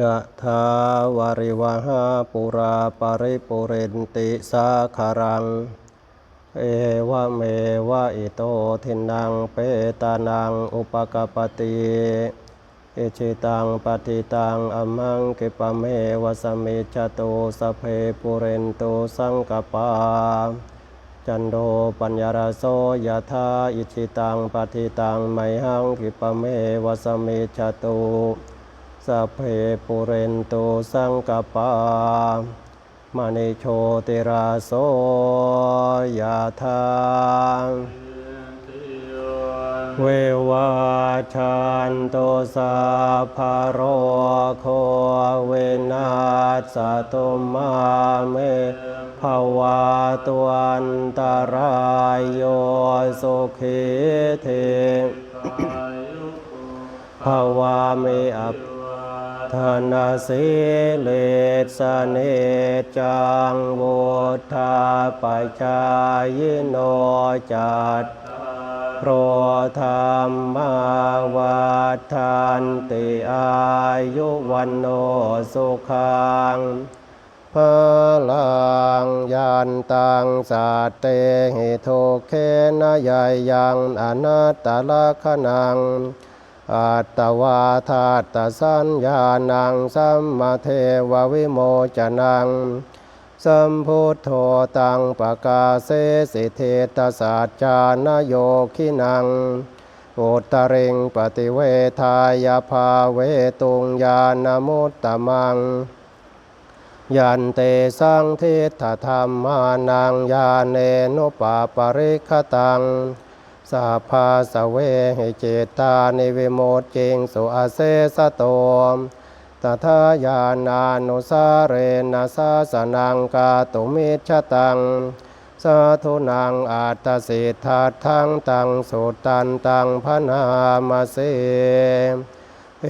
ยะถาวาริวหาปุราปาริปุเรนติสาคารัง เอวะเมวะอิโตทินังเปตานังอุปกปปติอิชิตังปฏิตังอมังกิปะเมวะสมมิจตุสพเพปุเรนตุสังกปา จันโดปัญญารโสยะธาอิชิตังปฏิตังไมหังกิปะเมวะสมมิจจตุ สัพเพปุเรนตุสังกปามณิโชติราโสยะธาเววาชันโตสัพพะโรโคเวนัสสตุมาเมภาวาตวันตารายโยสุขีเทภาวามิอัป ธนาสิเลสเนจังวุธาปัจจายโนจัตโรธรรมาวัฏันติอายุวันโนสุขังพลังยันตังสัตเตหิโทเคนะยายังอนัตตลักขณัง อัตวาธาตสัญญานังสัมมาเทววิโมจนัง สัมพุทโธตังปะกาเสสิเทตสัจจานโยคินังอุตริงปฏิเวทายาภาเวตุงยานมุตตมัง ยันเตสังทิฏฐธรรมานังยาเนนุปาปริคตัง สัพพาสเวหิเจตานิวิโมตจิงสุอาเซสโตมตถาญาณานุสาเรนะสาสนังกาตุมิชตัง สาธุนังอาตสิทธาทังตังสุตันตังพนามาเสเอ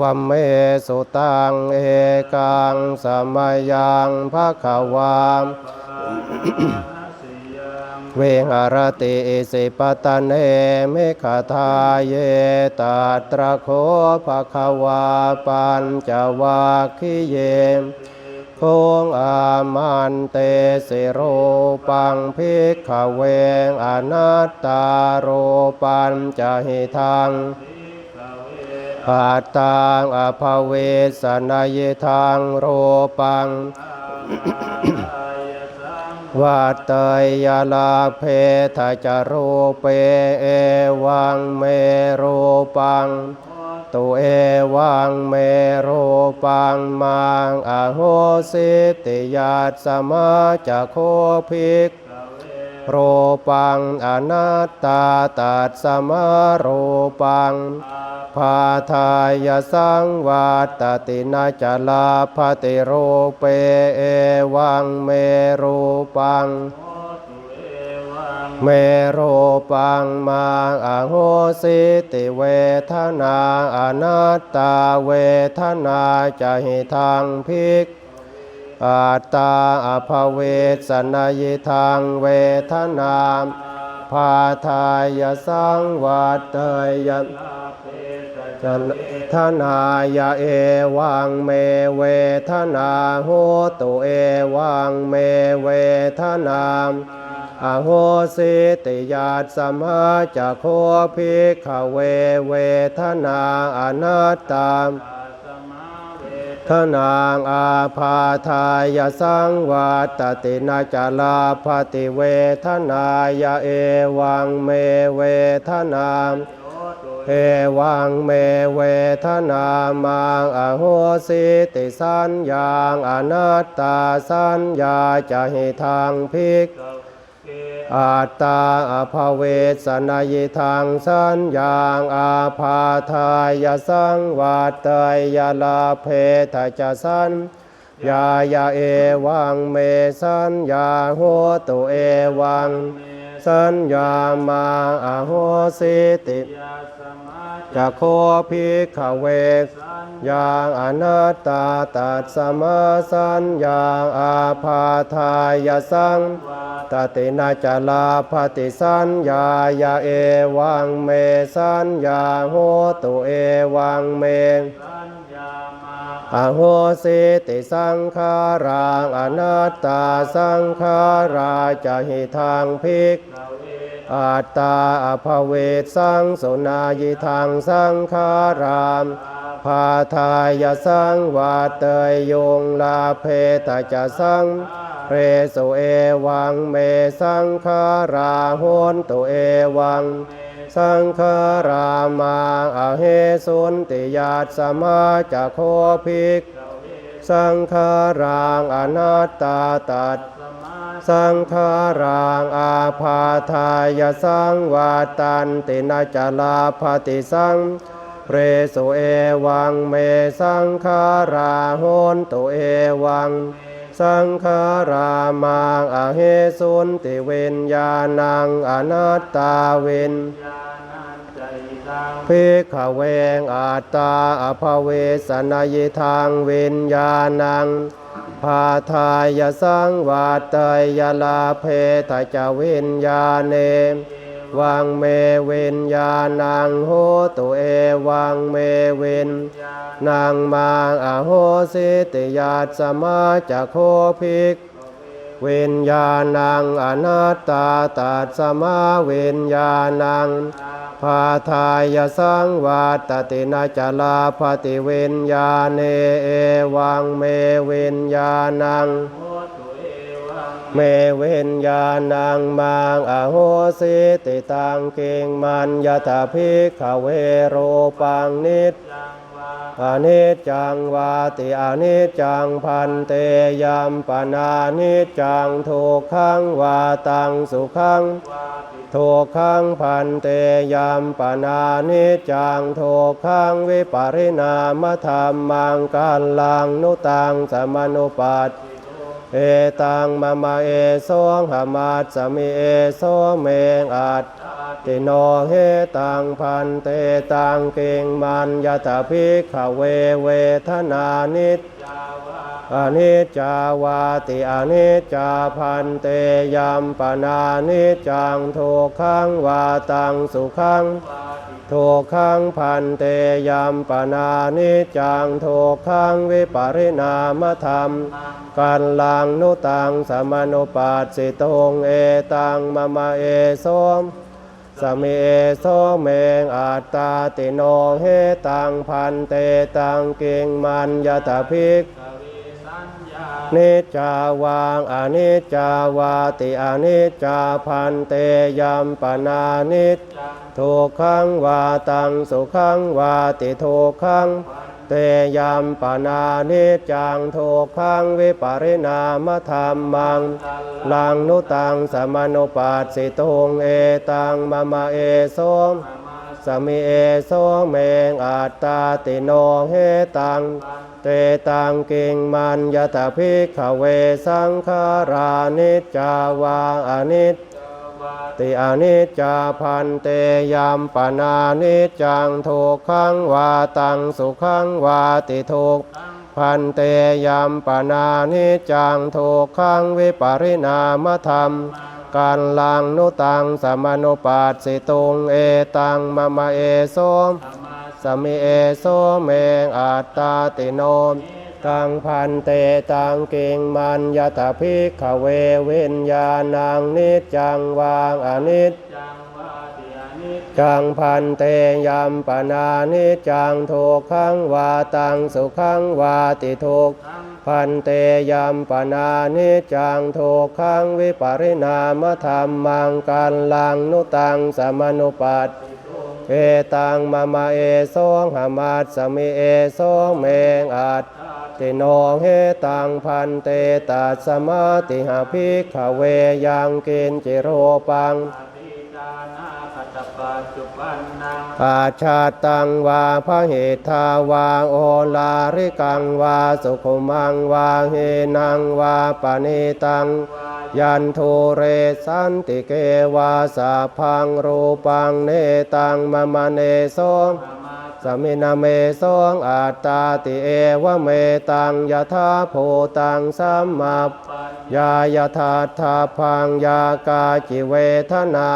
วัมเมสุตังเอกังสมัยยังภะคะวาม เวหารติสิปตะเนเมขทาเยตัตระโคภะควาปัญจวัคคิเยคงอามันเตสิโรปังพิกขเวงอนัตตาโรปัญจหิทังอาตังอภเวสนายทังโรปัง วัตเตยยาลาเพทจารูเปเอวังเมรูปังตุเอวังเมรูปังมังอโหสิติยาตสมาจะโคภิกโรปังอนัตตาตัดสมาโรปัง พาทายสังวาตตินาจลาภติโรเปเอวังเมรูปังเมโรปังมังอโหสิติเวทนาอนัตตาเวทนาจะหิทางพิกอัตตาอภเวสนายทางเวทนาพาทายสังวัตเตยจัน ทนายเอวังเมเวทนาโหตุเอวังเมเวทนาอโหสิติยาตสมาจะโคภิกขเวเวทนาอนัตตาทนางอาภาทายสังวัตตินาจาลาภติเวทนายเอวังเมเวทนา เอวังเมเวทนามังอโหสิติสัญญาอนัตตาสัญญาจะหิทางพิกอัตาอภเวสนายทางสัญญาอาภาทายสังวัตเตยยาลาเพทจะสัญญายาเอวังเมสัญญาโหตุเอวัง สัญญามาอโหสิติจะโคภิกขเวกยางอนัตตาตัดสมาสัญญาอาภาทายสังตตินาจลาภติสัญญายาเอวังเมสัญญาโหตุเอวังเม อโหสิติสังขารังอนัตตาสังขาราจะหิทางพิกอัตตาอภเวตสังสุนายิทางสังขารามพาทายสังวาเตยยงลาเพตจะสังเรสุเอวังเมสังขาราโหนตุเอวัง สังขารามาอเหสุนติยาตสมาจะโคภิก สังขารังอนัตตาตัดสังขารังอาพาทายสังวาตันตินาจลาภติสังเรสุเอวังเมสังขาราโหนตุเอวัง สังขารามังอเหสุนติเวนญาณังอนัตตาเวนพิกขเวงอาตาอภเวสนายทางเวิญญาณังพาทายสังวาเตยยลาเพทจวิญญาเน วังเมวิญญาณังโหตุเอวังเมวินนางมังอโหสิติยาตสมาจะโคภิกวิญญาณังอนัตตาตัดสมาวิญญาณังพาทายสังวาตตินาจลาภติวิญญาเนเอวังเมวิญญาณัง เมเวิญญาณังมังอโหสิติตังเกงมันยตาภิกขเวโรปังนิจอนิจจังวาติอนิจจังพันเตยัมปนานิจจังทุกขังวาตังสุขังทุกขังพันเตยัมปนานิจจังทุกขังวิปริณามธรรมังกัลลังนุตังสมนุปัต เอตังมะมะเอโสหามาสมิเอโสเมงอัตติโนเฮตังพันเตตังเก่งมันยะตาภิกขเวเวทนานิจอนิจจาวาติอนิจจาพันเตยัมปนานิจจังทุกขังวาตังสุขัง ทุกขังพันเตยัมปนานิจังทุกขังวิปริณามธรรมกันลังนุตังสมนุปัสสิตงเอตังมะมะเอโสมสมิเอโสเมงอัตตาติโนเฮตังพันเตตังเกิงมันยตาภิก นิจจาวางอนิจจาวาติอนิจจาพันเตยัมปนานิจทุกขังวาตังสุขังวาติทุกขังเตยัมปนานิจจังทุกขังวิปริณามธรรมัง ลังนุตังสมนุปัสสิตุงเอตังมะมะเอโสม สมิเอโสเมงอัตตาติโนเฮตัง เตตังกิงมันยตาภิกขเวสังขารานิจจาวาอนิจติอนิจจาพันเตยัมปนานิจจังทุกขังวาตังสุขังวาติทุกพันเตยัมปนานิจจังทุกขังวิปริณามธรรม การลังนุตังสมนุปัสสิตุงเอตังมะมะเอโสมสมิเอโสเมงอัตตาติโนมตังพันเตตังเก่งมันยตาภิกขเวเวิญญาณังนิจจังวางอนิจจังพันเตยัมปนานิจจังทุกขังวาตังสุขังวาติทุก พันเตยัมปนานิจังทุกขังวิปริณามธรรมังกันลังนุตังสมนุปัตเอตังมะมะเอโสงหามาสมิเอโสเมงอัตติโนเฮตังพันเตตัสมาติหาภิกขเวยังเกณจิโรปัง อาชาตังวาพระเหตาวาโอลาริกังวาสุขุมังวาเฮนังวาปณิตัง ยันโทเรสันติเกวาสาพังรูปังเนตังมะมะเนโสสมินาเมโสงอัตตาติเอวะเมตังยะธาโพตังสัมมาปยายาธาธาพังยากาจิเวทนา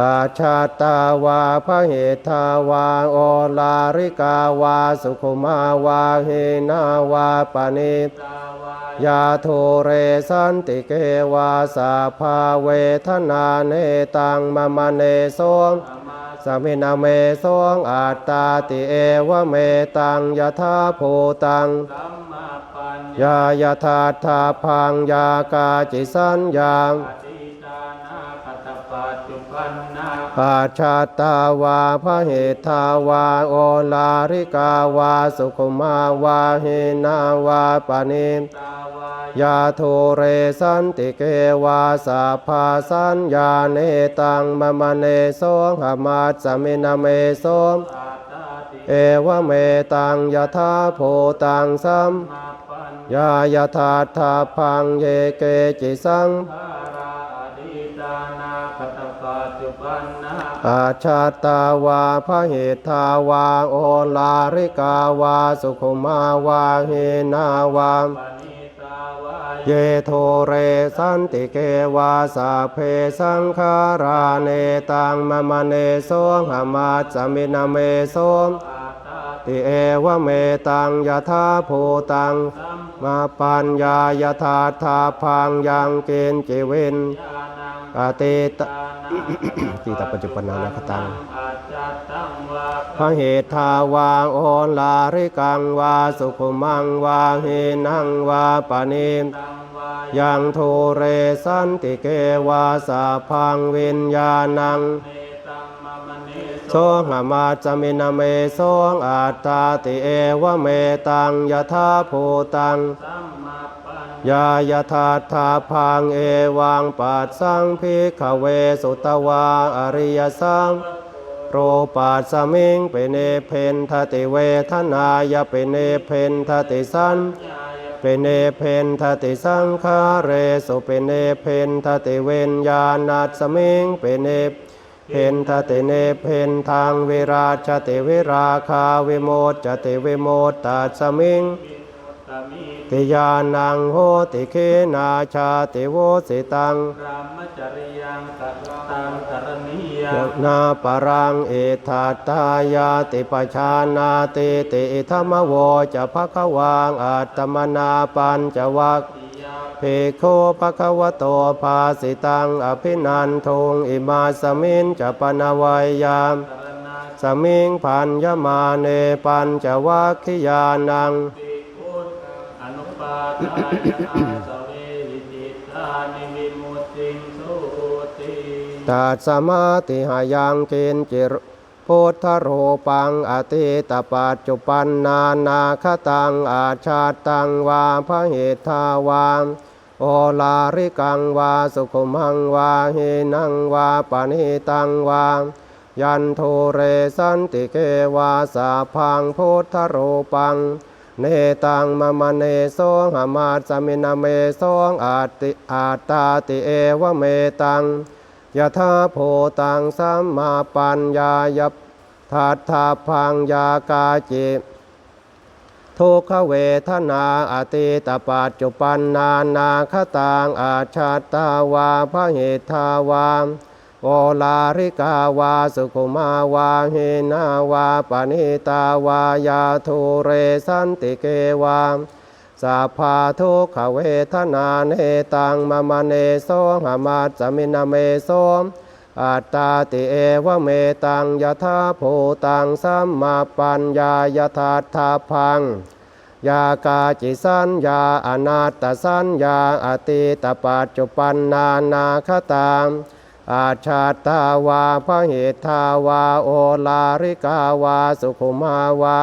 อาชาตาวาพระเหตาวาโอลาริกาวาสุขุมาวาเฮนาวาปณิตาวายาโทเรสันติเกวาสาภาเวทนาเนตังมะมะเนโสงธรรมาสมินาเมโสงอัตตาติเอวเมตังยถาโพตังสัมมาปัญยายาธาธาพังยากาจิสัญญาปฏิตา อาชาตาวาพระเหตาวาโอลาริกาวาสุขุมาวาเฮนาวาปานิตาวายาโทเรสันติเกวาสาภาสัญญาเนตังมะมะเนโสหมาสมินาเมโสมเอวเมตังยถาโพตังสัมยายาธาธาพังเยเกจิสัง อาชาตาวาพระเหตาวาโอลาริกาวาสุขุมาวาเฮนาวาเยโทเรสันติเกวาสาเพสังคาราเนตังมมเนโสหมาสมินาเมโสมติเอวเมตังยถาโพตังมาปัญญายถาธาพังยังเกณฑ์จิวินญาณังอติต ตานาจิตปัจจุปนานาคตังอาจจตังวาพระเหตทาวาโอลาริกังวาสุขุมังวาเฮนังวาปานิตังวายังโทเรสันติเกวาสาพังวิญญาณังเนตังมะมะเนโสหมาจามินาเมโสงอัตตาติเอวเมตังยถาภูตังสัมมาปัญ ยายถาธาพังเอวังปัสสังพิขเวสุตวาอริยสังโรปัสสมิงเปเนเพนทติเวทนายเปเนเพนทติสันเปเนเพนทติสังคาเรสุเปเนเพนทติเวนญาณัสสมิงเปเนเพนทติเนเพนทางวิราชติวิราคาวิโมจจติวิโมตตัสสมิง ตมิติยานังโหติเคนาชาติโวสิตังรามจริยังกัตตังกรณียยะนาปรังเอธาตายาติปชานาติติธรรมโวจะภคะวังอาตมนาปัญจวัคติยาเพโคภะคะวะโตภาสิตังอภินันทุงอิมาสมินจะปนวัยยามกรณาสมิงพันยมาเนปัญจวัคคิยานัง ตานิวิมุตติงสุติตัดสมาติหายังเกินจิรพุทธโรปังอติตปัจจุปันนานาคตังอาชาตังวาพระเหตทาวามโอลาริกังวาสุขุมังวาเฮนังวาปานิตังวายันโทเรสันติเกวาสาพังพุทธโรปัง เนตังมะมะเนโสงหมาสมินาเมโสงอาติอาตาติเอวเมตังยะธาโพตังสัมมาปัญญายปทัตถาพังยากาจิทุกขเวทนาอติตปัจจุปันนานาคตังอาชาตาวาพระเหตาวา โอลาริกาวาสุขุมาวาเฮนาวาปณิตาวายาทุเรสันติเกวาสัพพาทุกขเวทนาเนตังมะมะเนโสหามาจามินาเมโสอัตตาติเอวเมตังยถาโพตังสัมมาปัญญายถาธาพังยากาจิสัญญาอนาตตสัญญาอติตปัจจุปันนานาคตัง อาชาตาวาพระเหตทาวาโอลาริกาวาสุขุมาวา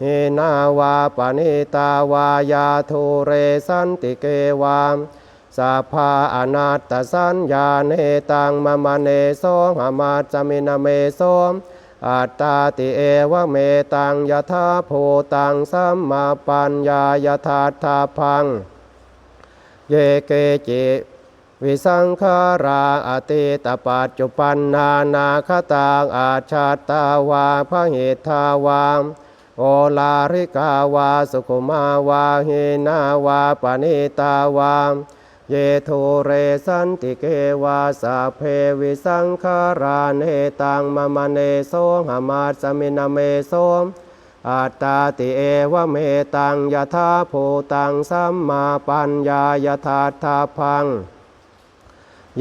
เฮนาวาปณิตาวายาทุเรสันติเกวามสัพพาอนาตสัญญาเนตังมมะเนโสหามาจมินาเมโสอัตตาติเอวเมตังยถาโพตังสัมมาปัญญายถาธาพัง เยเกจิ วิสังขาราอติตปัจจุปันนานาคตังอาชาตาวาพระเหตทาวามโอลาริกาวาสุขุมาวาเฮนาวาปณิตาวาเยโทเรสันติเกวาสาเพวิสังขาราเนตังมะมะเนโสหามาสมินาเมโสอัตตาติเอวเมตังยถาภูตังสัมมาปัญญายถาทาพัง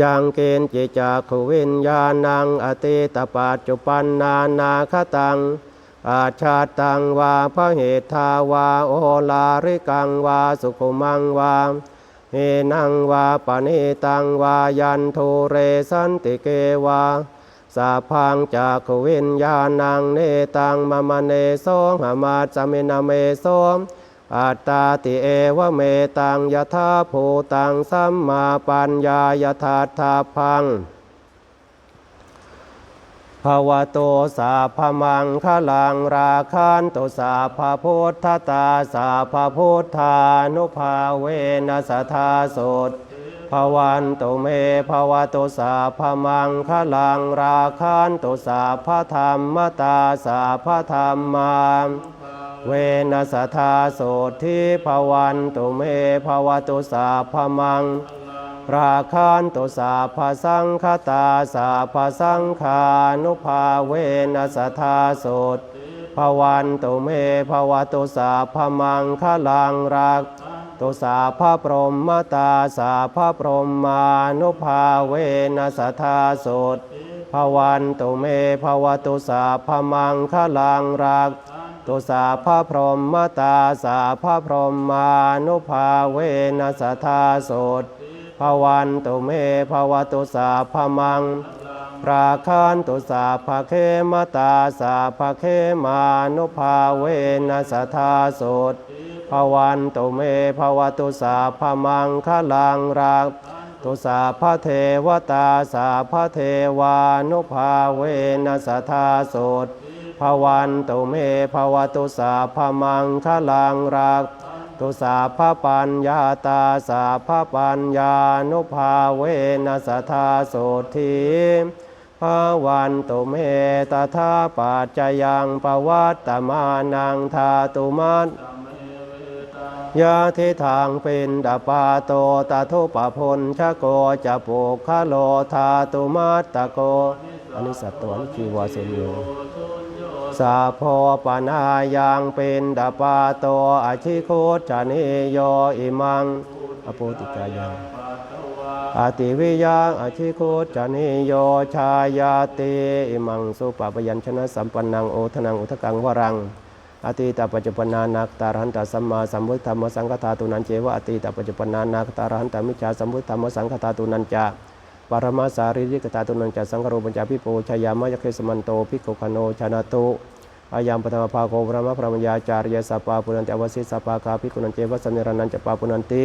ยังเกณฑ์เจจักขวิญญาณังอติตปัจจุปันนานาคตัง อาชาตังวาพระเหตทาวาโอลาริกังวาสุขุมังวาเฮนังวาปณิตังวายันโทเรสันติเกวาสาพังจากขวิญญาณังเนตังมะมเนโสหามาจามินาเมโส อัตตาติเอวเมตังยถาภูตังสัมมาปัญญายถาทาพังภาวะโตสาพมังคลังราคันโตสาพพุทธตาสาพพุทธานุภาเวนัสทธาสดภวันโตเมภาวะโตสาพมังคลังราคันโตสาพธรรมตาสาพธรรมา เวนัสทธาโสทิภวันโตเมภวะโตสาพมัง ราคันตุสาภสังคตาสาภสังคานุภาเวนัสทาโสดภวันตุเมภวตุสาภมังคลังรักตุสาภพรหมตาสาภพรหมานุภาเวนัสทาโสดภวันตุเมภวตุสาภมังคลังรัก ตุสาภพรหมตาสาภพรหมานุภาเวนัสทาโสดภวันตุเมภวตุสาภมังราคันตุสาภเคมตาสาภเคมานุภาเวนัสทาโสดภวันตุเมภวตุสาภมังคลังรักตุสาพระเทวตาสาพระเทวานุภาเวนัสทาโสด ภวันตุเมภวตุสาภมังคลังรักตุสาพปัญญาตาสาพปัญญานุภาเวนัสทาโสทีภาวันตุเมตถาปัจจยังปวัตตมานังทาตุมัตยาทิทางเป็นดาปาโตตาทุปพลชะโกจะปุคโลธาตุมัตตะโกอันนี้สัตว์นิคีวาสุโย สาโพปนายังเป็นดาปาโตอาชิโคจานิโยอิมังอโปติกายังอติวิยังอาชิโคจานิโยชายาติอิมังสุปปยัญชนะสัมปันนังโอทนังอุทกังวรังอติตาปัจจุปนานักตารันตสัมมาสัมพุทธธรรมสังฆทาตุนันเจวะอติตาปัจจุปนานักตารันตมิจฉาสัมพุทธธรรมสังฆทาตุนันจะ ปรมาสารีริกตาตุนันจะสังฆโรปัญจพิโปชายามยเคสมันโตภิกขุขโนชนะตุอายามปฐมภาโกพระมะพระมัญญาจารยสัปปาปุนันติอวสิสสปปาคาภิกขุนันเจวะสันนิรนันจปาปุนันติ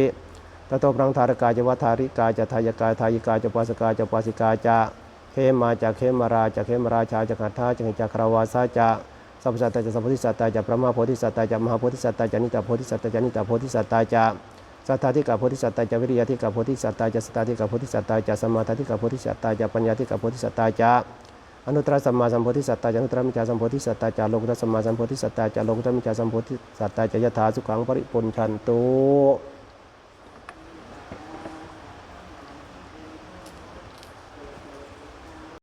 ตโตปรังธารกาจวัฏาริกาจะทายกาทายิกาจะปาสกาจะปาสิกาจะเขมาจะเขมราจะเขมราชาจะขัตถาจะหิจักรวาสาจะสัพพสัตตาจะสัพพุทธิสัตตาจะพระมาโพธิสัตตาจะมหาโพธิสัตตาจะนิตาโพธิสัตตาจะนิตาโพธิสัตตาจะ สัทธาธิกาโพธิสัตตาจะวิริยะธิกาโพธิสัตตาจะสตาธิกาโพธิสัตตาจะสมมาธิกาโพธิสัตตาจะปัญญาธิกาโพธิสัตตาจะอนุตตรสัมมาสัมโพธิสัตตาจอนุตตรมิจฉาสัมโพธิสัตตาจาโลกุตตรสัมมาสัมโพธิสัตตาจาโลกุตตรมิจฉาสัมโพธิสัตตาจายถาสุขังปริปุญชันตุ